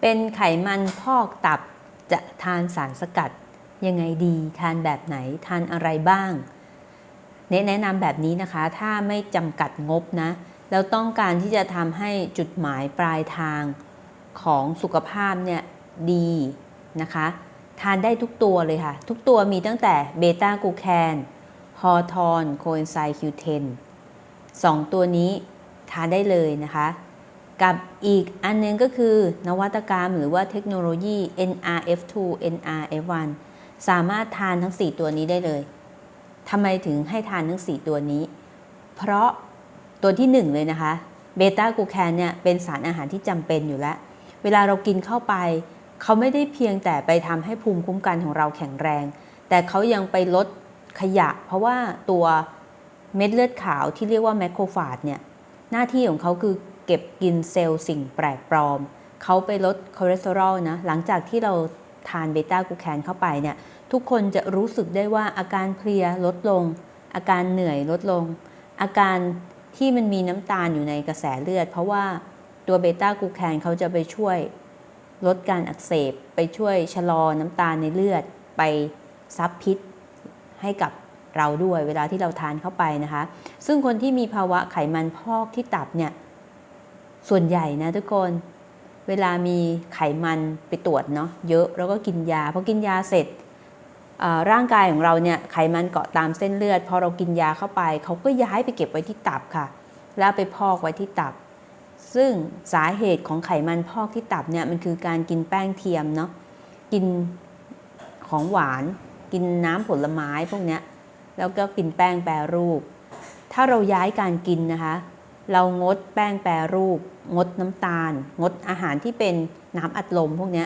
เป็นไขมันพอกตับจะทานสารสกัด ยังไงดีทานแบบไหนทานอะไรบ้าง แนะนำแบบนี้นะคะถ้าไม่จำกัดงบนะแล้วต้องการที่จะทำให้จุดหมายปลายทางของสุขภาพเนี่ยดีนะคะ ทานได้ทุกตัวเลยค่ะ ทุกตัวมีตั้งแต่เบต้ากูแคนฮอทอนโคเอนไซม์คิวเทนสองตัวนี้ทานได้เลยนะคะ กับอีกอันนึงก็คือนวัตกรรมหรือว่าเทคโนโลยี NRF2 NRF1 สามารถทานทั้ง 4 ตัวนี้ได้เลยทำไมถึงให้ทานทั้ง 4 ตัวนี้ เพราะตัวที่ 1 เลยนะคะเบต้ากูแคนเนี่ยเป็นสารอาหารที่จำเป็นอยู่แล้ว เวลาเรากินเข้าไป เขาไม่ได้เพียงแต่ไปทำให้ภูมิคุ้มกันของเราแข็งแรง แต่เขายังไปลดขยะ เพราะว่าตัวเม็ดเลือดขาวที่เรียกว่าแมคโครฟาจเนี่ยหน้าที่ของเขาคือ เก็บกินเซลล์สิ่งแปลกปลอม เขาไปลดคอเลสเตอรอลนะ หลังจากที่เราทานเบต้ากูแคนเข้าไปเนี่ย ทุกคนจะรู้สึกได้ว่าอาการเพลียลดลง อาการเหนื่อยลดลง อาการที่มันมีน้ำตาลอยู่ในกระแสเลือด เพราะว่าตัวเบต้ากูแคนเขาจะไปช่วยลดการอักเสบ ไปช่วยชะลอน้ำตาลในเลือด ไปซับพิษให้กับเราด้วยเวลาที่เราทานเข้าไปนะคะ ซึ่งคนที่มีภาวะไขมันพอกที่ตับเนี่ย ส่วนใหญ่นะทุกคนเวลามีไขมันไปตรวจเนาะเยอะแล้วก็กินยาพอกินยาเสร็จร่างกายของเราเนี่ยไขมันเกาะตามเส้นเลือด พอเรากินยาเข้าไปเขาก็ย้ายไปเก็บไว้ที่ตับค่ะ แล้วไปพอกไว้ที่ตับ ซึ่งสาเหตุของไขมันพอกที่ตับเนี่ยมันคือการกินแป้งเทียมเนาะกินของหวาน กินน้ำผลไม้พวกเนี้ยแล้วก็กินแป้งแปรรูป ถ้าเราย้ายการกินนะคะ เรางดแป้งแปรรูป งดน้ำตาล งดอาหารที่เป็นน้ำอัดลมพวกนี้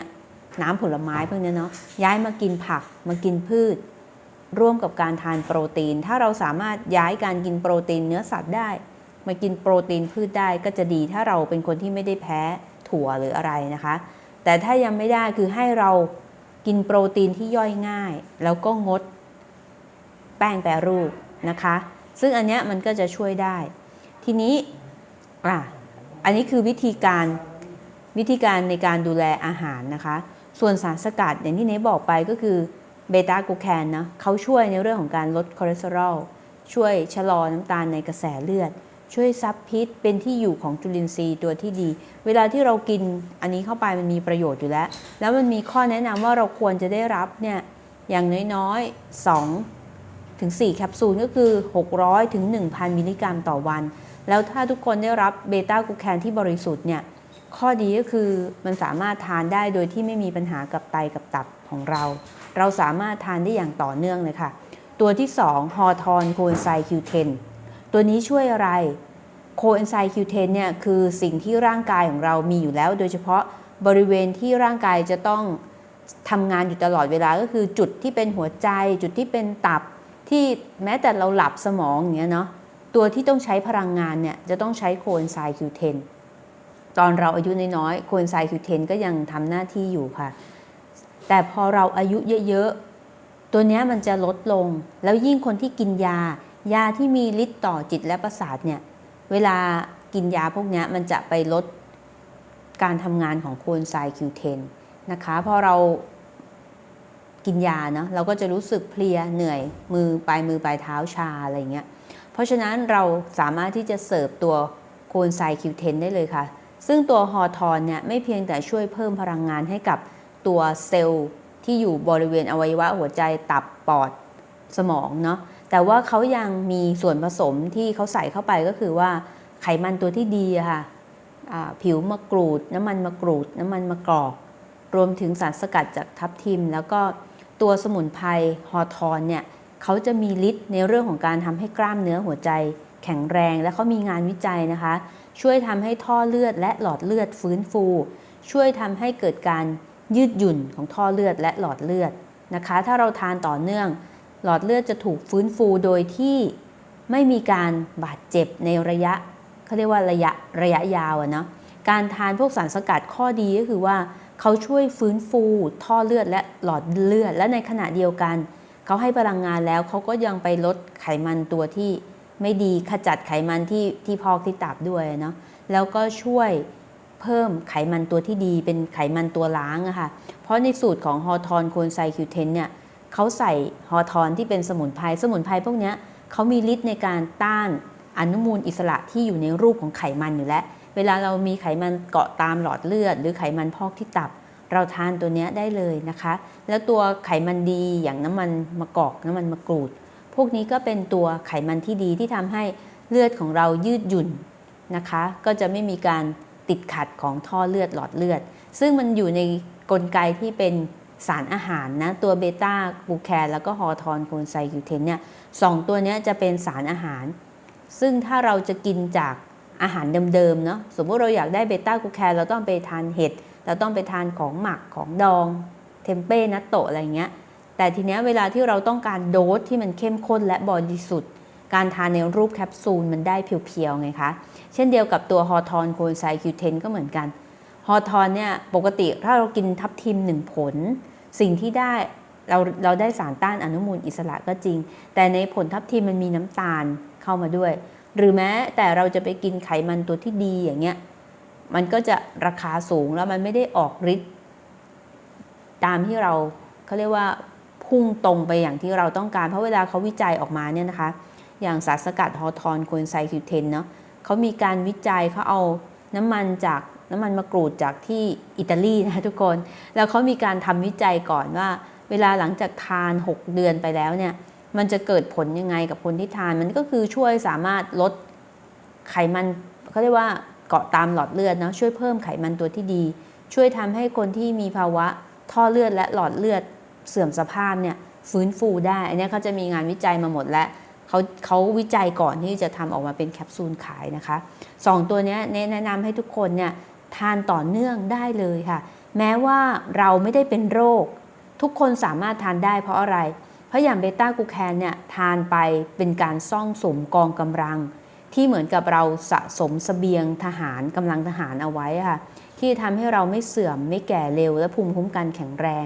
น้ำผลไม้พวกนี้เนาะย้ายมากินผักมากินพืช ร่วมกับการทานโปรตีน ถ้าเราสามารถย้ายการกินโปรตีนเนื้อสัตว์ได้ มากินโปรตีนพืชได้ก็จะดีถ้าเราเป็นคนที่ไม่ได้แพ้ถั่วหรืออะไรนะคะ แต่ถ้ายังไม่ได้คือให้เรากินโปรตีนที่ย่อยง่าย แล้วก็งด แป้งแปรรูปนะคะ ซึ่งอันเนี้ยมันก็จะช่วยได้ ทีนี้อะอันนี้คือวิธีการวิธีการในการดูแลอาหารนะคะ ส่วนสารสกัดอย่างที่เนบอกไปก็คือเบต้ากูแคนนะเขาช่วยในเรื่องของการลดคอเลสเตอรอลช่วยชะลอน้ำตาลในกระแสเลือด ช่วยซับพิษเป็นที่อยู่ของจุลินทรีย์ตัวที่ดี เวลาที่เรากินอันนี้เข้าไปมันมีประโยชน์อยู่แล้ว แล้วมันมีข้อแนะนำว่าเราควรจะได้รับเนี่ยอย่างน้อยๆ2ถึง4แคปซูลก็คือ 600ถึง1,000 มิลลิกรัมต่อวัน แล้วถ้าทุกคนได้รับเบต้ากูแคนที่บริสุทธิ์เนี่ยข้อดีก็คือมันสามารถทานได้โดยที่ไม่มีปัญหากับไตกับตับของเรา เราสามารถทานได้อย่างต่อเนื่องเลยค่ะ ตัวที่ 2 ฮอทอนโคเอนไซคิวเทนตัวนี้ช่วยอะไรโคเอนไซคิวเทนเนี่ยคือสิ่งที่ร่างกายของเรามีอยู่แล้ว โดยเฉพาะบริเวณที่ร่างกายจะต้องทำงานอยู่ตลอดเวลาก็คือจุดที่เป็นหัวใจ จุดที่เป็นตับที่แม้แต่เราหลับสมองอย่างเงี้ยเนาะ ตัวที่ต้องใช้พลังงานเนี่ยจะต้องใช้โคเอนไซคิวเทนตอนเราอายุน้อยๆโคเอนไซคิวเทนก็ยังทำหน้าที่อยู่ค่ะ แต่พอเราอายุเยอะๆ ตัวนี้มันจะลดลง แล้วยิ่งคนที่กินยา ยาที่มีฤทธิ์ต่อจิตและประสาทเนี่ยเวลากินยาพวกนี้มันจะไปลดการทำงานของโคเอนไซคิวเทนนะคะพอเรากินยาเนาะเราก็จะรู้สึกเพลียเหนื่อยมือปลายมือปลายเท้าชาอะไรเงี้ย เพราะฉะนั้นเราสามารถที่จะเสิร์ฟตัวโคนไซคิวเทนได้เลยค่ะ ซึ่งตัวฮอทอนเนี่ยไม่เพียงแต่ช่วยเพิ่มพลังงานให้กับตัวเซลล์ที่อยู่บริเวณอวัยวะหัวใจตับปอดสมองเนาะแต่ว่าเขายังมีส่วนผสมที่เขาใส่เข้าไปก็คือว่าไขมันตัวที่ดีค่ะผิวมะกรูด น้ำมันมะกรูด น้ำมันมะกอก รวมถึงสารสกัดจากทับทิม แล้วก็ตัวสมุนไพรฮอทอนเนี่ย เขาจะมีฤทธิ์ในเรื่องของการทำให้กล้ามเนื้อหัวใจ แข็งแรง และเขามีงานวิจัยนะคะ ช่วยทำให้ท่อเลือดและหลอดเลือดฟื้นฟู ช่วยทำให้เกิดการยืดหยุ่นของท่อเลือดและหลอดเลือดนะคะ ถ้าเราทานต่อเนื่อง หลอดเลือดจะถูกฟื้นฟูโดยที่ไม่มีการบาดเจ็บในระยะเขาเรียกว่าระยะระยะยาวอะเนาะการทานพวกสารสกัดข้อดีก็คือว่าเขาช่วยฟื้นฟูท่อเลือดและหลอดเลือด และในขณะเดียวกัน เขาให้พลังงานแล้วเขาก็ยังไปลดไขมันตัวที่ไม่ดีขจัดไขมันที่ที่พอกที่ตับด้วยเนาะแล้วก็ช่วยเพิ่มไขมันตัวที่ดีเป็นไขมันตัวล้างอะค่ะ เพราะในสูตรของฮอร์ทอนโคนไซคิวเทนเนี่ยเขาใส่ฮอร์ทอนที่เป็นสมุนไพรสมุนไพรพวกเนี้ยเขามีฤทธิ์ในการต้านอนุมูลอิสระที่อยู่ในรูปของไขมันอยู่แล้ว เวลาเรามีไขมันเกาะตามหลอดเลือด หรือไขมันพอกที่ตับ เราทานตัวนี้ได้เลยนะคะ แล้วตัวไขมันดีอย่างน้ำมันมะกอกน้ำมันมะกรูด พวกนี้ก็เป็นตัวไขมันที่ดีที่ทำให้เลือดของเรายืดหยุ่นนะคะ ก็จะไม่มีการติดขัดของท่อเลือดหลอดเลือด ซึ่งมันอยู่ในกลไกที่เป็นสารอาหารนะ ตัวเบต้ากูแคนแล้วก็ฮอร์ทอนโคนไซคิวเทนเนี่ยสองตัวนี้จะเป็นสารอาหาร ซึ่งถ้าเราจะกินจากอาหารเดิมๆเนาะสมมติเราอยากได้เบต้ากูแคนเราต้องไปทานเห็ด เราต้องไปทานของหมักของดอง เทมเป้นัตโตะอะไรเงี้ย แต่ทีเนี้ยเวลาที่เราต้องการโดสที่มันเข้มข้นและบริสุทธิ์ การทานในรูปแคปซูลมันได้เพียวๆไงคะ เช่นเดียวกับตัวฮอร์ทอนโคนไซคิวเทนก็เหมือนกัน ฮอร์ทอนเนี่ยปกติถ้าเรากินทับทิมหนึ่งผล สิ่งที่ได้เราเราได้สารต้านอนุมูลอิสระก็จริง แต่ในผลทับทิมมันมีน้ำตาลเข้ามาด้วย หรือแม้แต่เราจะไปกินไขมันตัวที่ดีอย่างเงี้ย มันก็จะราคาสูงแล้วมันไม่ได้ออกฤทธิ์ตามที่เราเขาเรียกว่าพุ่งตรงไปอย่างที่เราต้องการเพราะเวลาเขาวิจัยออกมาเนี่ยนะคะ อย่างสารสกัดฮอร์ทอนโคนไซคิวเทนเนาะเขามีการวิจัยเขาเอาน้ำมันจากน้ำมันมะกรูดจากที่อิตาลีนะคะทุกคน แล้วเขามีการทำวิจัยก่อนว่า เวลาหลังจากทาน 6 เดือนไปแล้วเนี่ย มันจะเกิดผลยังไงกับคนที่ทาน มันก็คือช่วยสามารถลดไขมันเขาเรียกว่า เกาะตามหลอดเลือดนะช่วยเพิ่มไขมันตัวที่ดี ช่วยทำให้คนที่มีภาวะท่อเลือดและหลอดเลือดเสื่อมสภาพเนี่ยฟื้นฟูได้อันนี้เขาจะมีงานวิจัยมาหมดแล้วเขาเขาวิจัยก่อนที่จะทำออกมาเป็นแคปซูลขายนะคะสองตัวนี้แนะนำให้ทุกคนเนี่ยทานต่อเนื่องได้เลยค่ะ แม้ว่าเราไม่ได้เป็นโรค ทุกคนสามารถทานได้เพราะอะไร เพราะอย่างเบต้ากูแคนเนี่ยทานไปเป็นการซ่องสมกองกำลัง ที่เหมือนกับเราสะสมสเสบียงทหารกำลังทหารเอาไว้ค่ะที่ทำให้เราไม่เสื่อมไม่แก่เร็ว และภูมิคุ้มกันแข็งแรง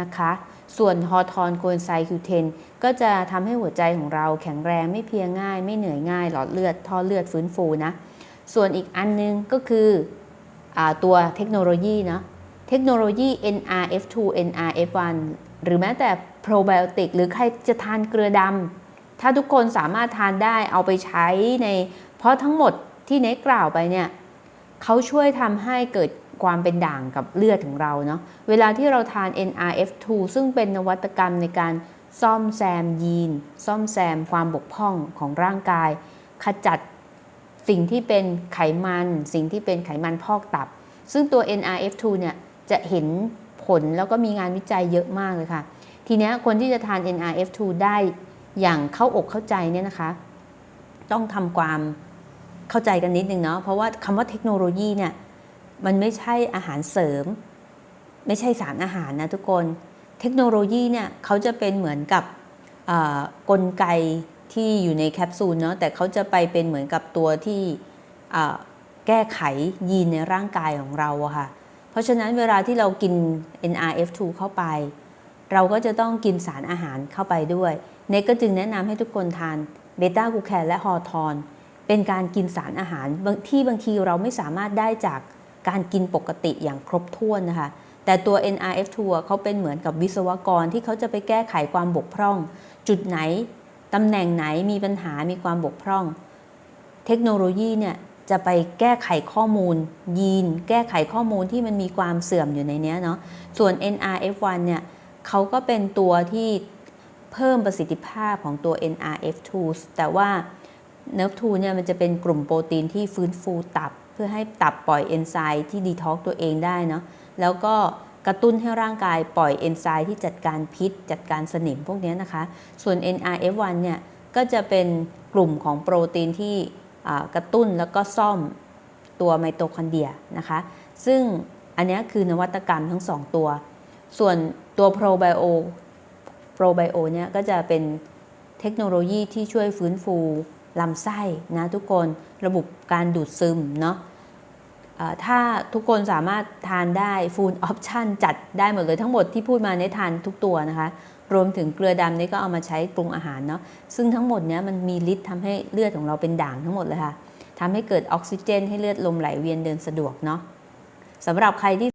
นะคะ ส่วนฮอร์ทอนโคนไซคิวเทนก็จะทำให้หัวใจของเราแข็งแรงไม่เพียง่าย ไม่เหนื่อยง่าย หลอดเลือดท่อเลือดฟื้นฟูนะ ส่วนอีกอันนึงก็คืออตัวเทคโนโลยีนะเทคโนโลยี NRF2 NRF1 หรือแม้แต่โปรไบโอติกหรือใครจะทานเกลือดำ ถ้าทุกคนสามารถทานได้เอาไปใช้ใน เพราะทั้งหมดที่เนกกล่าวไปเนี่ยเขาช่วยทำให้เกิดความเป็นด่างกับเลือดของเราเนาะเวลาที่เราทาน NRF2 ซึ่งเป็นนวัตกรรมในการซ่อมแซมยีน ซ่อมแซมความบกพร่องของร่างกาย ขจัดสิ่งที่เป็นไขมัน สิ่งที่เป็นไขมันพอกตับ ซึ่งตัว NRF2 เนี่ยจะเห็นผลแล้วก็มีงานวิจัยเยอะมากเลยค่ะ ทีนี้คนที่จะทาน NRF2 ได้ อย่างเข้าอกเข้าใจเนี่ยนะคะ ต้องทำความเข้าใจกันนิดนึงเนาะเพราะว่าคำว่าเทคโนโลยีเนี่ยมันไม่ใช่อาหารเสริม ไม่ใช่สารอาหารนะทุกคน เทคโนโลยีเนี่ยเขาจะเป็นเหมือนกับกลไกที่อยู่ในแคปซูลเนาะแต่เขาจะไปเป็นเหมือนกับตัวที่แก้ไขยีนในร่างกายของเราอะค่ะ เพราะฉะนั้นเวลาที่เรากิน NRF2 เข้าไป เราก็จะต้องกินสารอาหารเข้าไปด้วย เนก็จึงแนะนำให้ทุกคนทานเบต้ากูแคนและฮอร์ทอน เป็นการกินสารอาหารที่บางทีเราไม่สามารถได้จากการกินปกติอย่างครบถ้วนนะคะ แต่ตัว NRF2 เขาเป็นเหมือนกับวิศวกรที่เขาจะไปแก้ไขความบกพร่อง จุดไหนตำแหน่งไหนมีปัญหามีความบกพร่อง เทคโนโลยีเนี่ยจะไปแก้ไขข้อมูล ยีน แก้ไขข้อมูลที่มันมีความเสื่อมอยู่ในนี้เนาะส่วน NRF1 เนี่ยเขาก็เป็นตัวที่ เพิ่มประสิทธิภาพของตัว NRF2 แต่ว่า NERV2 เนี่ยมันจะเป็นกลุ่มโปรตีนที่ฟื้นฟูตับ เพื่อให้ตับปล่อยเอนไซม์ที่ดีท็อกตัวเองได้เนาะแล้วก็กระตุ้นให้ร่างกายปล่อยเอนไซม์ที่จัดการพิษ จัดการสนิมพวกนี้นะคะ ส่วน NRF1 เนี่ยก็จะเป็นกลุ่มของโปรตีนที่กระตุ้นแล้วก็ซ่อมตัวไมโตคอนเดรียนะคะ ซึ่งอันนี้คือนวัตกรรมทั้ง 2 ตัว ส่วนตัวโปรไบโอ รไบโอเนี่ยก็จะเป็นเทคโนโลยีที่ช่วยฟื้นฟูลำไส้นะทุกคนระบบการดูดซึมเนาะถ้าทุกคนสามารถทานได้ฟูลออปชั่นจัดได้หมดเลยทั้งหมดที่พูดมาในทานทุกตัวนะคะ รวมถึงเกลือดำนี่ก็เอามาใช้ปรุงอาหารเนาะซึ่งทั้งหมดเนี้ยมันมีฤทธิ์ทำให้เลือดของเราเป็นด่างทั้งหมดเลยค่ะทำให้เกิดออกซิเจน ให้เลือดลมไหลเวียนเดินสะดวกเนาะสำหรับใครที่